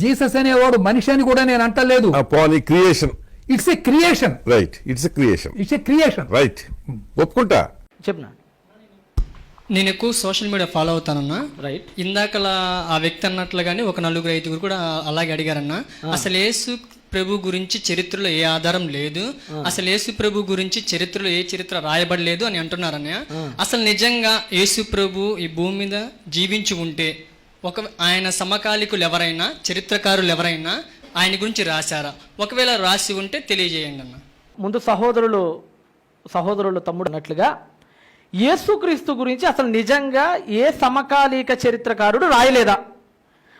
Jesus అనేవాడు మనిషి అని కూడా నేను అంటలేదు. పోనీ creation it's a creation right it's creation it's a creation right ఒప్పుకుంటా? చెప్పిన? నేను ఎక్కువ సోషల్ మీడియా ఫాలో అవుతానన్నా. రైట్ ఇందాకలా ఆ వ్యక్తి అన్నట్లుగానే ఒక నలుగురు ఐదుగురు కూడా అలాగే అడిగారన్న. అసలు యేసు ప్రభు గురించి చరిత్రలో ఏ ఆధారం లేదు. అసలు యేసు ప్రభు గురించి చరిత్రలో ఏ చరిత్ర రాయబడలేదు అని అంటున్నారన్నయ్య. అసలు నిజంగా యేసు ప్రభు ఈ భూమి మీద జీవించి ఉంటే ఒక ఆయన సమకాలికులు ఎవరైనా చరిత్రకారులు ఎవరైనా ఆయన గురించి రాశారా? ఒకవేళ రాసి ఉంటే తెలియజేయండి అన్న. ముందు సహోదరులు సహోదరులు తమ్ముడు అన్నట్లుగా యేసుక్రీస్తు గురించి అసలు నిజంగా ఏ సమకాలీక చరిత్రకారుడు రాయలేదా?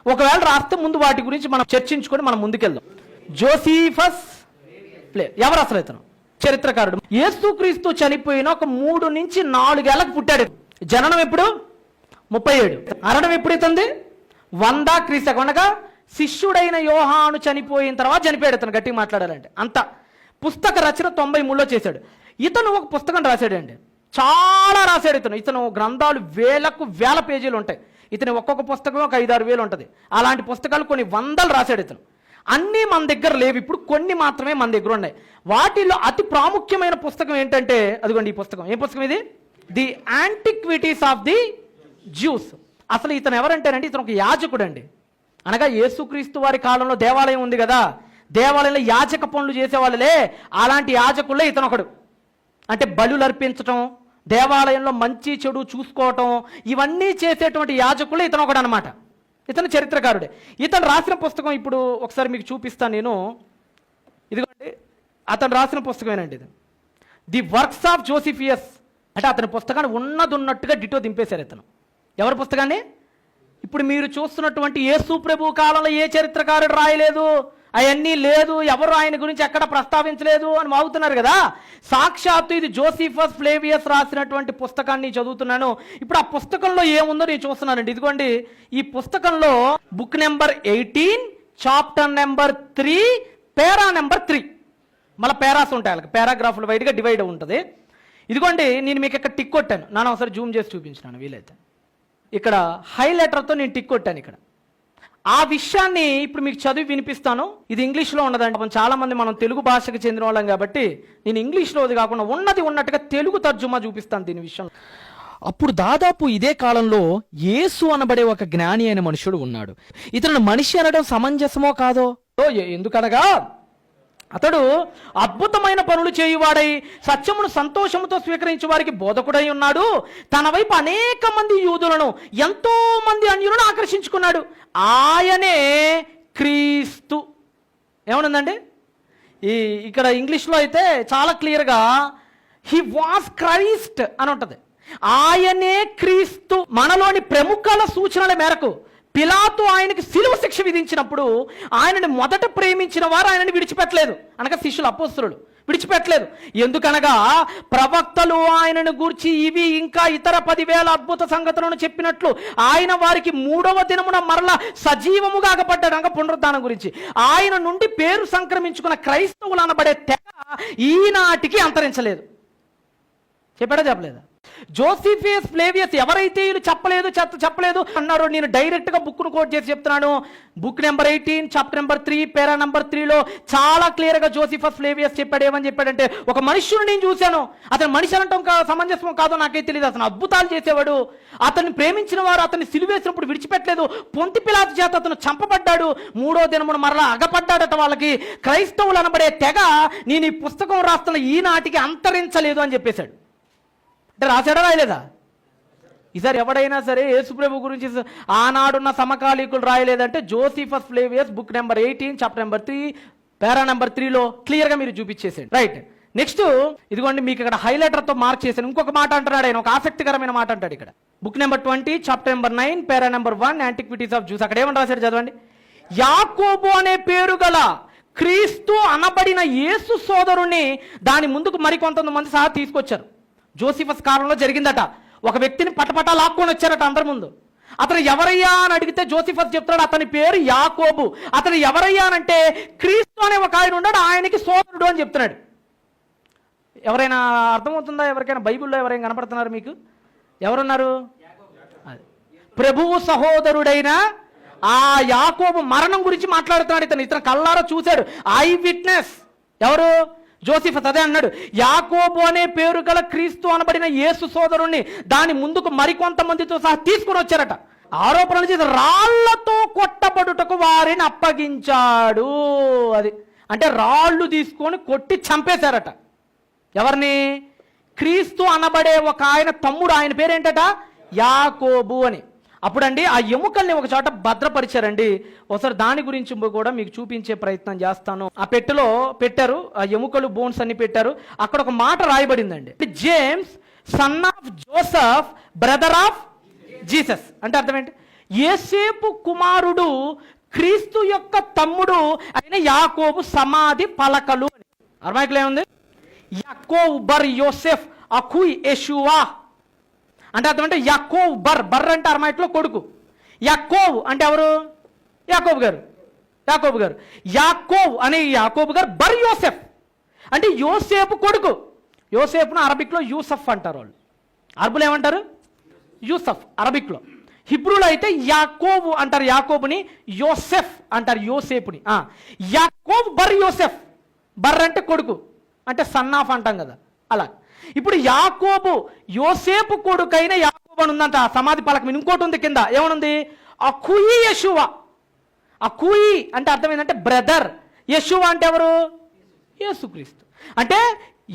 ఒకవేళ రాస్తే ముందు వాటి గురించి మనం చర్చించుకొని మనం ముందుకెళ్దాం. జోసీఫస్ ప్లే ఎవరు అసలు ఇతను? చరిత్రకారుడు. యేసుక్రీస్తు చనిపోయిన ఒక మూడు నుంచి నాలుగేళ్ళకు పుట్టాడు. జననం ఎప్పుడు? ముప్పై ఏడు. అరణం ఎప్పుడైతుంది? వంద క్రీస్తు అనగా శిష్యుడైన యోహాను చనిపోయిన తర్వాత చనిపోయాడు ఇతను గట్టిగా మాట్లాడాలంటే. అంత. పుస్తక రచన తొంభై మూడులో చేశాడు. ఇతను ఒక పుస్తకం రాశాడండి. చాలా రాశాడు ఇతను. ఇతను గ్రంథాలు వేలకు వేల పేజీలు ఉంటాయి. ఇతని ఒక్కొక్క పుస్తకం ఒక ఐదారు వేలు ఉంటుంది. అలాంటి పుస్తకాలు కొన్ని వందలు రాశాడు ఇతను. అన్నీ మన దగ్గర లేవు. ఇప్పుడు కొన్ని మాత్రమే మన దగ్గర ఉన్నాయి. వాటిల్లో అతి ప్రాముఖ్యమైన పుస్తకం ఏంటంటే అదిగోండి ఈ పుస్తకం. ఏ పుస్తకం ఇది? The antiquities of the Jews. అసలు ఇతను ఎవరంటేనండి ఇతను ఒక యాజకుడు అండి అనగా యేసుక్రీస్తు వారి కాలంలో దేవాలయం ఉంది కదా దేవాలయంలో యాజక పనులు చేసేవాళ్ళలే అలాంటి యాజకుల్లో ఇతను ఒకడు అంటే బలు అర్పించటం దేవాలయంలో మంచి చెడు చూసుకోవటం ఇవన్నీ చేసేటువంటి యాజకుల్లో ఇతను ఒకడు అనమాట ఇతను చరిత్రకారుడే. ఇతను రాసిన పుస్తకం ఇప్పుడు ఒకసారి మీకు చూపిస్తాను నేను. ఇదిగోండి అతను రాసిన పుస్తకమేనండి ఇది. The works of Josephus. అంటే అతని పుస్తకాన్ని ఉన్నది ఉన్నట్టుగా డిటో దింపేశారు ఇతను. ఎవరి పుస్తకాన్ని? ఇప్పుడు మీరు చూస్తున్నటువంటి యేసు ప్రభు కాలంలో ఏ చరిత్రకారుడు రాయలేదు? అవన్నీ లేదు ఎవరు ఆయన గురించి ఎక్కడ ప్రస్తావించలేదు అని వాగుతున్నారు కదా? సాక్షాత్తు ఇది జోసిఫస్ ఫ్లేవియస్ రాసినటువంటి పుస్తకాన్ని చదువుతున్నాను. ఇప్పుడు ఆ పుస్తకంలో ఏముందో నేను చూస్తున్నానండి. ఇదిగోండి ఈ పుస్తకంలో book number eighteen chapter number three para number three. మళ్ళీ పేరాస్ ఉంటాయి వాళ్ళకి. పారాగ్రాఫ్లు వైడ్గా డివైడ్ ఉంటుంది. ఇదిగోండి నేను మీకు ఇక్కడ టిక్ కొట్టాను. నాన్న ఒకసారి జూమ్ చేసి చూపించినాను వీలైతే. ఇక్కడ హైలైటర్తో నేను టిక్ కొట్టాను ఇక్కడ. ఆ విషయాన్ని ఇప్పుడు మీకు చదివి వినిపిస్తాను. ఇది ఇంగ్లీష్లో ఉన్నదండి. పాపం చాలామంది మనం తెలుగు భాషకు చెందిన వాళ్ళం కాబట్టి నేను ఇంగ్లీష్లోది కాకుండా ఉన్నది ఉన్నట్టుగా తెలుగు తర్జుమా చూపిస్తాను దీని విషయం అప్పుడు దాదాపు ఇదే కాలంలో యేసు అనబడే ఒక జ్ఞాని అయిన మనుషుడు ఉన్నాడు. ఇతను మనిషి అనడం సమంజసమో కాదో? ఓ, ఎందుకనగా? అతడు అద్భుతమైన పనులు చేయువాడై సత్యమును సంతోషముతో స్వీకరించే వారికి బోధకుడై ఉన్నాడు. తన వైపు అనేక మంది యూదులను ఎంతో మంది అన్యులను ఆకర్షించుకున్నాడు. ఆయనే క్రీస్తు. ఏమనుందండి? ఈ ఇక్కడ ఇంగ్లీష్లో అయితే చాలా క్లియర్గా హీ వాస్ క్రైస్ట్ అని ఉంటుంది. ఆయనే క్రీస్తు మనలోని ప్రముఖుల సూచనల మేరకు. పిలాతు ఆయనకి సిలువ శిక్ష విధించినప్పుడు ఆయనని మొదట ప్రేమించిన వారు ఆయనని విడిచిపెట్టలేదు. అనగా శిష్యులు అపోస్తులు విడిచిపెట్టలేదు. ఎందుకనగా ప్రవక్తలు ఆయనను గూర్చి ఇవి ఇంకా ఇతర పదివేల అద్భుత సంగతులను చెప్పినట్లు ఆయన వారికి మూడవ దినమున మరల సజీవముగా అగపడ్డాడు అనగా పునరుద్ధానం గురించి. ఆయన నుండి పేరు సంక్రమించుకున్న క్రైస్తవులు అనబడే తెగ ఈనాటికి అంతరించలేదు. చెప్పాడా చెప్పలేదా? జోసిఫియస్ ఫ్లేవియస్ ఎవరైతే వీళ్ళు చెప్పలేదు చెత్త చెప్పలేదు అన్నారో నేను డైరెక్ట్గా బుక్ను కోట్ చేసి చెప్తున్నాను. Book number eighteen chapter number three para number త్రీలో చాలా క్లియర్గా జోసిఫస్ ఫ్లేవియస్ చెప్పాడు. ఏమని చెప్పాడంటే ఒక మనుషుని నేను చూశాను. అతను మనిషి అనటం సమంజసం కాదో నాకైతే తెలియదు అతను అద్భుతాలు చేసేవాడు. అతన్ని ప్రేమించిన వారు అతన్ని సిలువేసినప్పుడు విడిచిపెట్టలేదు. పొంతి పిలాతు చేత అతను చంపబడ్డాడు. మూడో దినమున మరలా అగపడ్డాడట వాళ్ళకి. క్రైస్తవులు అనబడే తెగ నేను ఈ పుస్తకం రాస్తున్న ఈనాటికి అంతరించలేదు అని చెప్పేశాడు. అంటే రాశాడా రాయలేదా? ఈసారి ఎవడైనా సరే యేసుప్రభు గురించి ఆనాడున్న సమకాలీకులు రాయలేదంటే Josephus Flavius book number eighteen chapter number three para number త్రీలో క్లియర్గా మీరు చూపించేసాడు రైట్. నెక్స్ట్ ఇదిగోండి మీకు ఇక్కడ హైలైటర్తో మార్క్ చేశాను. ఇంకొక మాట అంటున్నాడు ఆయన ఒక ఆసక్తికరమైన మాట అంటాడు ఇక్కడ. Book number twenty chapter number nine para number one antiquities of Jews. అక్కడ ఏమని రాశాడు చదవండి? యాకోబు అనే పేరు గల క్రీస్తు అనబడిన యేసు సోదరుని దాని ముందుకు మరికొంతమంది సహా తీసుకొచ్చారు. జోసిఫస్ కాలంలో జరిగిందట. ఒక వ్యక్తిని పటపట లాక్కొని వచ్చారట అందరి ముందు. అతను ఎవరయ్యా అని అడిగితే జోసిఫస్ చెప్తాడు అతని పేరు యాకోబు. అతను ఎవరయ్యా అంటే క్రీస్తు అనే ఒక ఆయన ఉన్నాడు ఆయనకి సోదరుడు అని చెప్తున్నాడు. ఎవరైనా అర్థమవుతుందా? ఎవరికైనా బైబిల్లో ఎవరైనా కనపడుతున్నారు మీకు? ఎవరున్నారు? ప్రభువు సహోదరుడైన ఆ యాకోబు మరణం గురించి మాట్లాడుతున్నాడు ఇతను. ఇతను కళ్ళారా చూశాడు ఐ విట్నెస్. ఎవరు? జోసిఫ్ అదే అన్నాడు యాకోబు అనే పేరు గల క్రీస్తు అనబడిన యేసు సోదరుణ్ణి దాని ముందుకు మరికొంతమందితో సహా తీసుకుని వచ్చారట. ఆరోపణలు చేసి రాళ్ళతో కొట్టబడుటకు వారిని అప్పగించాడు. అది అంటే రాళ్ళు తీసుకొని కొట్టి చంపేశారట. ఎవరిని? క్రీస్తు అనబడే ఒక ఆయన తమ్ముడు ఆయన పేరేంటట? యాకోబు అని. అప్పుడండి ఆ ఎముకల్ని ఒక చోట భద్రపరిచారండి. ఒకసారి దాని గురించి కూడా మీకు చూపించే ప్రయత్నం చేస్తాను. ఆ పెట్టెలో పెట్టారు ఆ ఎముకలు బోన్స్ అన్ని పెట్టారు. అక్కడ ఒక మాట రాయబడిందండి. James son of Joseph brother of Jesus అంటే అర్థం ఏంటి? ఏసేపు కుమారుడు క్రీస్తు యొక్క తమ్ముడు అయిన యాకోబు సమాధి పలకలు అని. ఏముంది యాకోబర్ బర్ యోసెఫ్ అకుయ్ యెషువా. అంటే అర్థమంటే అంటే బర్ బర్ అంటే అరమాయిట్లో కొడుకు. యాకోవ్ అంటే ఎవరు? యాకోబు గారు. యాకోబు గారు. యాకోవ్ అనే యాకోబు గారు బర్ యోసెఫ్. అంటే యోసేపు కొడుకు. యోసేపును అరబిక్లో యూసఫ్ అంటారు వాళ్ళు. అరబులు ఏమంటారు? యూసఫ్ అరబిక్లో. హిబ్రూలో అయితే యాకోబు అంటారు యాకోబుని యోసెఫ్ అంటారు యోసేపుని. యాకోబ్ బర్ యోసెఫ్. బర్ అంటే కొడుకు. అంటే సన్ ఆఫ్ అంటాం కదా. అలా. ఇప్పుడు యాకోబు యోసేపు కొడుకైన యాకోబు అని ఉందంట ఆ సమాధి పలకం ఇంకోటి ఉంది కింద. ఏమనుంది? అకుయి యశువ అకుయి అంటే అర్థం ఏంటంటే బ్రదర్. యశువ అంటే ఎవరు? యేసుక్రీస్తు. అంటే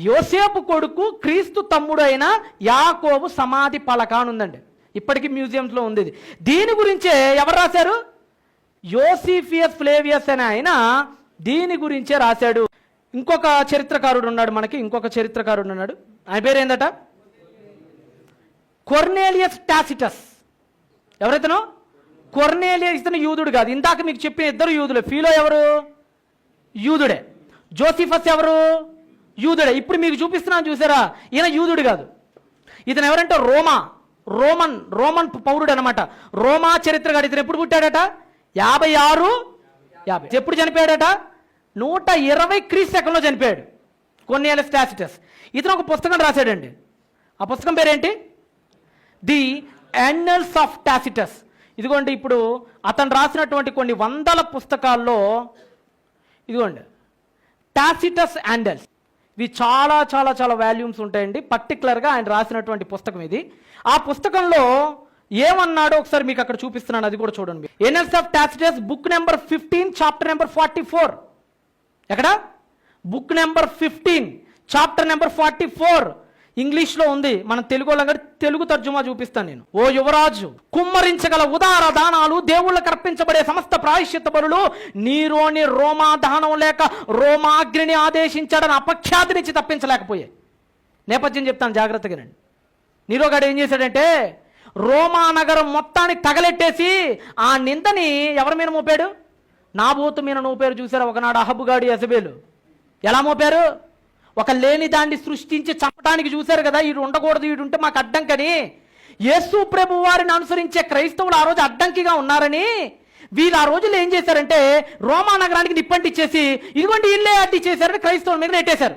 యోసేపు కొడుకు క్రీస్తు తమ్ముడు అయిన యాకోబు సమాధి పలక అని ఉందండి. ఇప్పటికీ మ్యూజియంస్లో ఉంది ఇది. దీని గురించే ఎవరు రాశారు? యోసిఫియస్ ఫ్లేవియస్ అనే ఆయన దీని గురించే రాశాడు. ఇంకొక చరిత్రకారుడు ఉన్నాడు మనకి ఇంకొక చరిత్రకారుడు ఉన్నాడు. ఆయన పేరు ఏందట? Cornelius Tacitus. ఎవరైతేనో? కొర్నేలియస్ ఇతను యూదుడు కాదు. ఇందాక మీకు చెప్పిన ఇద్దరు యూదులే. ఫీలో ఎవరు? యూదుడే. జోసిఫస్ ఎవరు? యూదుడే. ఇప్పుడు మీకు చూపిస్తున్నాను చూసారా? ఈయన యూదుడు కాదు. ఇతను ఎవరంటే రోమా. రోమన్ రోమన్ పౌరుడు అనమాట రోమా చరిత్రగాడు ఇతను ఎప్పుడు పుట్టాడట? యాభై ఆరు? యాభై. ఎప్పుడు చనిపోయాడట? నూట ఇరవై క్రీస్తు శకంలో చనిపోయాడు. కొన్నేళ్ళ స్టాసిటస్ ఇతను ఒక పుస్తకం రాశాడండి. ఆ పుస్తకం పేరేంటి? ది యాన్నల్స్ ఆఫ్ టాసిటస్ ఇదిగోండి ఇప్పుడు అతను రాసినటువంటి కొన్ని వందల పుస్తకాల్లో ఇదిగోండి. టాసిటస్ యాండల్స్ ఇవి చాలా చాలా చాలా వాల్యూమ్స్ ఉంటాయండి. పర్టికులర్గా ఆయన రాసినటువంటి పుస్తకం ఇది. ఆ పుస్తకంలో ఏమన్నాడో ఒకసారి మీకు అక్కడ చూపిస్తున్నాను అది కూడా చూడండి. Annals of Tacitus book number fifteen chapter number forty four ఎక్కడ? Book number fifteen chapter number forty four ఇంగ్లీష్లో ఉంది. మనం తెలుగు వాళ్ళం తెలుగు తర్జుమా చూపిస్తాను నేను. ఓ యువరాజు కుమ్మరించగల ఉదార దానాలు దేవుళ్ళకి అర్పించబడే సమస్త ప్రాయశ్చిత్త బరులు నీరోని రోమా దహనం లేక రోమాగ్నిని ఆదేశించాడని అపఖ్యాతి నుంచి తప్పించలేకపోయాయి. నేపథ్యం చెప్తాను జాగ్రత్తగా రండి నీరోగాడు ఏం చేశాడంటే రోమా నగరం మొత్తానికి తగలెట్టేసి ఆ నిందని ఎవరి మీద మోపాడు? నాబోతు మీద పేరు చూసారా? ఒకనాడు అహబుగాడి యజబేలు. ఎలా మోపారు? ఒక లేని దాన్ని సృష్టించి చంపడానికి చూశారు కదా వీడు ఉండకూడదు వీడు ఉంటే మాకు అడ్డంకని. యేసు ప్రభు వారిని అనుసరించే క్రైస్తవులు ఆ రోజు అడ్డంకిగా ఉన్నారని వీళ్ళు ఆ రోజుల్లో ఏం చేశారంటే రోమా నగరానికి నిప్పంటిచ్చేసి ఇదిగోండి ఇల్లే అడ్డిచ్చేశారని క్రైస్తవుల మీద నెట్టేశారు.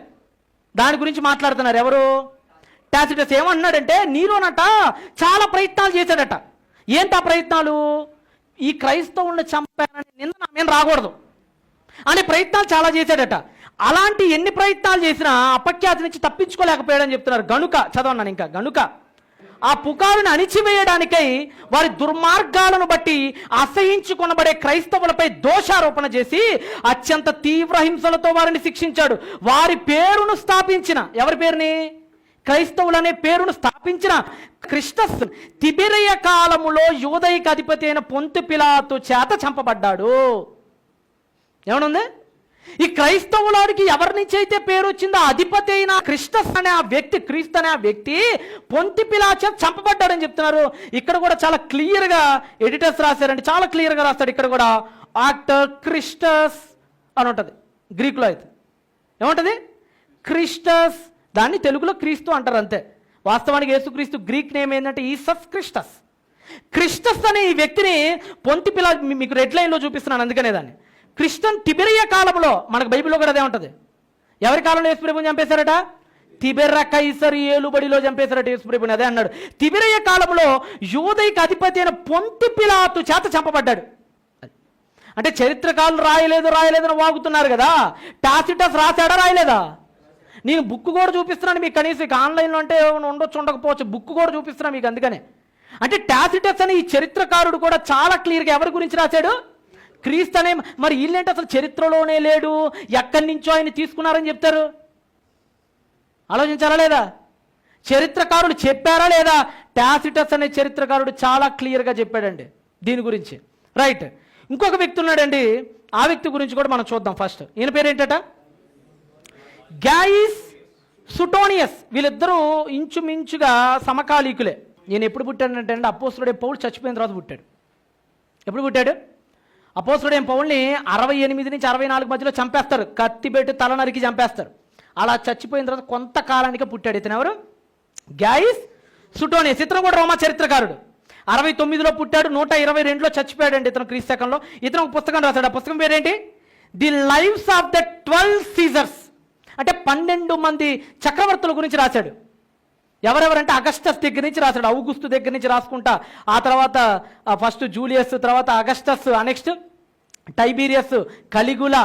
దాని గురించి మాట్లాడుతున్నారు ఎవరు? టాసిటస్ ఏమన్నాడంటే నీరోనట చాలా ప్రయత్నాలు చేశాడట. ఏంటి ఆ ప్రయత్నాలు? ఈ క్రైస్తవుల్ని చంపారని నిన్న నా మీద రాకూడదు అనే ప్రయత్నాలు చాలా చేశాడట. అలాంటి ఎన్ని ప్రయత్నాలు చేసినా అపఖ్యాతి నుంచి తప్పించుకోలేకపోయాడని చెప్తున్నారు. గనుక చదవన్నాను ఇంకా. గనుక ఆ పుకారుని అణిచివేయడానికై వారి దుర్మార్గాలను బట్టి అసహించుకొనబడే క్రైస్తవులపై దోషారోపణ చేసి అత్యంత తీవ్ర హింసలతో వారిని శిక్షించాడు. వారి పేరును స్థాపించిన ఎవరి పేరుని? క్రైస్తవులనే పేరును స్థాపించిన క్రిస్టస్ తిబిరయ కాలములో యోదైక అధిపతి అయిన పొంతు పిలాతు చేత చంపబడ్డాడు. ఏమనుంది? ఈ క్రైస్తవులాడికి ఎవరి నుంచి అయితే పేరు వచ్చిందో అధిపతి అయిన క్రిస్టస్ అనే ఆ వ్యక్తి క్రీస్తు అనే ఆ వ్యక్తి పొంతి పిలాచ చంపబడ్డాడని చెప్తున్నారు. ఇక్కడ కూడా చాలా క్లియర్గా ఎడిటర్స్ రాశారండి. చాలా క్లియర్గా రాస్తాడు ఇక్కడ కూడా. ఆక్టర్ క్రిస్టస్ అని ఉంటుంది. గ్రీకులో అయితే. ఏముంటుంది? క్రిస్టస్ దాన్ని తెలుగులో క్రీస్తు అంటారు అంతే. వాస్తవానికి యేసుక్రీస్తు గ్రీక్ నేమ్ ఏంటంటే ఈసస్ క్రిస్టస్. క్రిస్టస్ అనే ఈ వ్యక్తిని పొంతి పిలా మీకు రెడ్ లైన్లో చూపిస్తున్నాను అందుకనే దాన్ని. క్రిస్టన్ తిబెరియ కాలంలో మనకు బైబిల్లో కూడా అదే ఉంటుంది. ఎవరి కాలంలో యేసుప్రభుని చంపేశారట? తిబెర్ర కైసరి ఏలుబడిలో చంపేశారట యేసుప్రభుని అదే అన్నాడు. తిబెరయ కాలంలో యూదైకి అధిపతి అయిన పొంతి పిలాతు చేత చంపబడ్డాడు. అంటే చరిత్రకాలు రాయలేదు రాయలేదని వాగుతున్నారు కదా. టాసిటస్ రాశాడా రాయలేదా? నేను బుక్ కూడా చూపిస్తున్నాను మీకు కనీసం ఇక ఆన్లైన్లో అంటే ఏమైనా ఉండొచ్చు ఉండకపోవచ్చు బుక్ కూడా చూపిస్తున్నాను మీకు అందుకనే. అంటే టాసిటస్ అనే ఈ చరిత్రకారుడు కూడా చాలా క్లియర్గా ఎవరి గురించి రాశాడు? క్రీస్తు అనే మరి వీళ్ళేంటి అసలు చరిత్రలోనే లేడు? ఎక్కడి నుంచో ఆయన తీసుకున్నారని చెప్తారు. ఆలోచించారా లేదా? చరిత్రకారుడు చెప్పారా లేదా? టాసిటస్ అనే చరిత్రకారుడు చాలా క్లియర్గా చెప్పాడండి దీని గురించి. రైట్. ఇంకొక వ్యక్తి ఉన్నాడండి ఆ వ్యక్తి గురించి కూడా మనం చూద్దాం ఫస్ట్. ఈయన పేరేంటట? గ్యాయిస్ సుటోనియస్ వీళ్ళిద్దరూ ఇంచుమించుగా సమకాలీకులే. నేను ఎప్పుడు పుట్టానంటే అండి అపోస్తుడే పౌలు చచ్చిపోయిన తర్వాత పుట్టాడు. ఎప్పుడు పుట్టాడు? అపోస్తుడే పౌల్ని అరవై ఎనిమిది నుంచి అరవై నాలుగు మధ్యలో చంపేస్తారు. కత్తి పెట్టి తల నరికి చంపేస్తారు. అలా చచ్చిపోయిన తర్వాత కొంతకాలానికి పుట్టాడు. ఇతను ఎవరు? గ్యాయిస్ సుటోనియస్ ఇతను కూడా రోమా చరిత్రకారుడు. అరవై తొమ్మిదిలో పుట్టాడు నూట ఇరవై రెండులో చచ్చిపోయాడండి ఇతను క్రీస్తకంలో ఇతను ఒక పుస్తకం రాశాడు. ఆ పుస్తకం పేరేంటి? The lives of the twelve Caesars అంటే పన్నెండు మంది చక్రవర్తుల గురించి రాశాడు. ఎవరెవరంటే అగస్టస్ దగ్గర నుంచి రాశాడు. అవుగుస్తు దగ్గర నుంచి రాసుకుంటా. ఆ తర్వాత ఫస్ట్ జూలియస్ తర్వాత అగస్టస్ ఆ నెక్స్ట్ టైబీరియస్ కలిగుల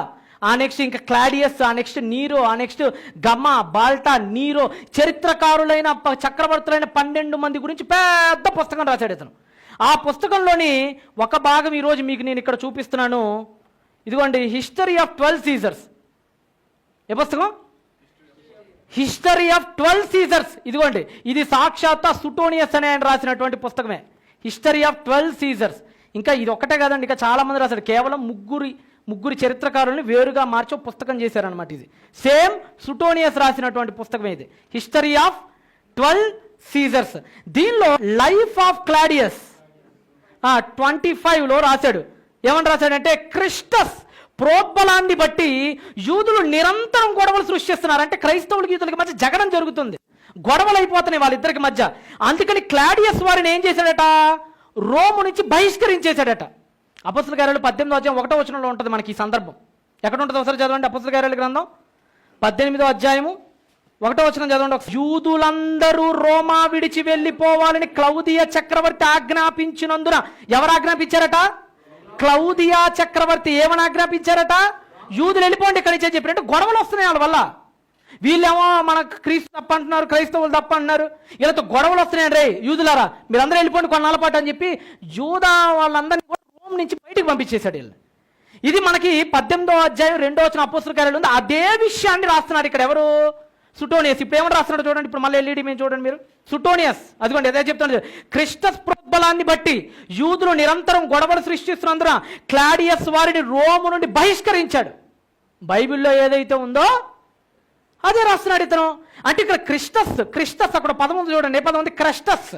ఆ నెక్స్ట్ ఇంకా క్లాడియస్ ఆ నెక్స్ట్ నీరో ఆ నెక్స్ట్ గమ బాల్టా నీరో చరిత్రకారులైన చక్రవర్తులైన పన్నెండు మంది గురించి పెద్ద పుస్తకం రాశాడు ఇతను. ఆ పుస్తకంలోని ఒక భాగం ఈరోజు మీకు నేను ఇక్కడ చూపిస్తున్నాను. ఇదిగోండి హిస్టరీ ఆఫ్ ట్వెల్వ్ సీజర్స్. ఏ పుస్తకం? హిస్టరీ ఆఫ్ ట్వెల్వ్ సీజర్స్ ఇదిగోండి ఇది సాక్షాత్ సుటోనియస్ అనే ఆయన రాసినటువంటి పుస్తకమే. హిస్టరీ ఆఫ్ ట్వెల్వ్ సీజర్స్ ఇంకా ఇది ఒక్కటే కదండి ఇంకా చాలామంది రాశారు. కేవలం ముగ్గురి ముగ్గురు చరిత్రకారుల్ని వేరుగా మార్చి పుస్తకం చేశారనమాట ఇది. సేమ్ సుటోనియస్ రాసినటువంటి పుస్తకమే ఇది. హిస్టరీ ఆఫ్ ట్వెల్వ్ సీజర్స్ దీనిలో లైఫ్ ఆఫ్ క్లాడియస్ ట్వంటీ ఫైవ్లో రాశాడు. ఏమని రాశాడంటే క్రిస్టస్ ప్రోద్బలాన్ని బట్టి యూదులు నిరంతరం గొడవలు సృష్టిస్తున్నారు. అంటే క్రైస్తవులకి యూదులకి మధ్య జగడం జరుగుతుంది. గొడవలు అయిపోతున్నాయి వాళ్ళిద్దరికి మధ్య. అందుకని క్లాడియస్ వారిని ఏం చేశాడట? రోము నుంచి బహిష్కరించేశాడట. అపస్తుల కార్యాలు పద్దెనిమిదో అధ్యాయం ఒకటో వచనంలో ఉంటుంది మనకి ఈ సందర్భం. ఎక్కడ ఉంటుంది ఒకసారి చదవండి అపస్తుల కార్యాల గ్రంథం? పద్దెనిమిదో అధ్యాయము ఒకటో వచనం చదవండి ఒక యూదులందరూ రోమా విడిచి వెళ్ళిపోవాలని క్లౌదియ చక్రవర్తి ఆజ్ఞాపించినందున ఎవరు ఆజ్ఞాపించారట? క్లౌదియా చక్రవర్తి ఏమని ఆజ్ఞాపించారట? యూదులు వెళ్ళిపోండి ఇక్కడి నుంచే చెప్పినట్టు గొడవలు వస్తున్నాయి వాళ్ళ వల్ల. వీళ్ళేమో మన క్రీస్తు తప్ప అంటున్నారు క్రైస్తవులు తప్ప అంటున్నారు వీళ్ళతో గొడవలు వస్తున్నాయి రే యూదులారా మీరందరూ వెళ్ళిపోండి కొన్నాళ్ళ పాటు అని చెప్పి యూదా వాళ్ళందరినీ కూడా రోమ్ నుంచి బయటికి పంపించేశాడు వీళ్ళు. ఇది మనకి పద్దెనిమిదో అధ్యాయం రెండో వచ్చిన అపోస్తుల కార్యాలు ఉంది. అదే విషయాన్ని రాస్తున్నారు ఇక్కడ ఎవరు? సుటోనియస్. ఇప్పుడు ఏమని రాస్తున్నాడు చూడండి. ఇప్పుడు మళ్ళీ ఎల్ఈడి మేము చూడండి మీరు. సుటోనియస్. అదిగోండి అదే చెప్తాను క్రిస్టస్ ప్రోద్బలాన్ని బట్టి యూదులు నిరంతరం గొడవలు సృష్టిస్తున్నందున క్లాడియస్ వారిని రోము నుండి బహిష్కరించాడు. బైబిల్లో ఏదైతే ఉందో అదే రాస్తున్నాడు ఇతను. అంటే ఇక్కడ క్రిస్టస్ క్రిస్టస్ అక్కడ పదం ఉంది చూడండి. ఏ పదం ఉంది? క్రస్టస్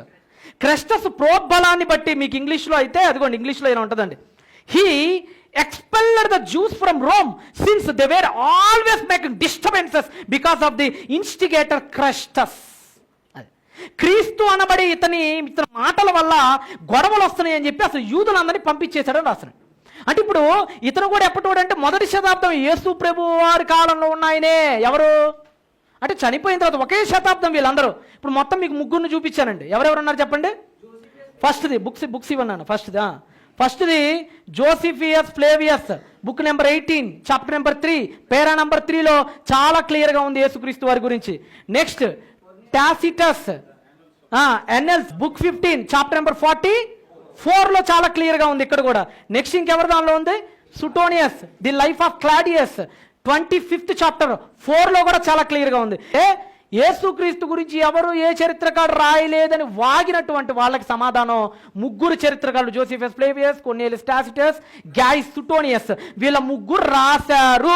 క్రస్టస్ ప్రోద్బలాన్ని బట్టి మీకు ఇంగ్లీష్లో అయితే అదిగోండి ఇంగ్లీష్లో ఇలా ఉంటుందండి. He expelled the Jews from Rome since they were always making disturbances because of the instigator Chrestus అది. క్రీస్తు అనబడి ఇతని ఇతని మాటల వల్ల గొడవలు వస్తున్నాయి అని చెప్పి అసలు యూదులందరినీ పంపించేశాడని రాస్తున్నాడు అంటే ఇప్పుడు ఇతను కూడా ఎప్పటి అంటే మొదటి శతాబ్దం యేసు ప్రభు వారి కాలంలో ఉన్నాయనే ఎవరు? అంటే చనిపోయిన తర్వాత ఒకే శతాబ్దం వీళ్ళందరూ. ఇప్పుడు మొత్తం మీకు ముగ్గురిని చూపించానండి. ఎవరెవరు ఉన్నారు చెప్పండి? ఫస్ట్ది బుక్స్ బుక్స్ ఇవ్వన్నాను. ఫస్ట్ది ఫస్ట్ది Josephus Flavius book number eighteen chapter number three para number త్రీలో చాలా క్లియర్గా ఉంది యేసుక్రీస్తు వారి గురించి. Next Tacitus annals book fifteen chapter number forty ఫోర్లో చాలా క్లియర్గా ఉంది ఇక్కడ కూడా. నెక్స్ట్ ఇంకెవరి దానిలో ఉంది? Suetonius the life of Claudius twenty fifth chapter ఫోర్లో కూడా చాలా క్లియర్గా ఉంది. ఏ యేసుక్రీస్తు గురించి ఎవరు ఏ చరిత్రకారు రాయలేదని వాగినటువంటి వాళ్ళకి సమాధానం ముగ్గురు చరిత్రకారులు జోసిఫెస్ ప్లేవియస్ కొన్నేలి స్టాసిటస్ గ్యాయిస్ సుటోనియస్. వీళ్ళ ముగ్గురు రాశారు.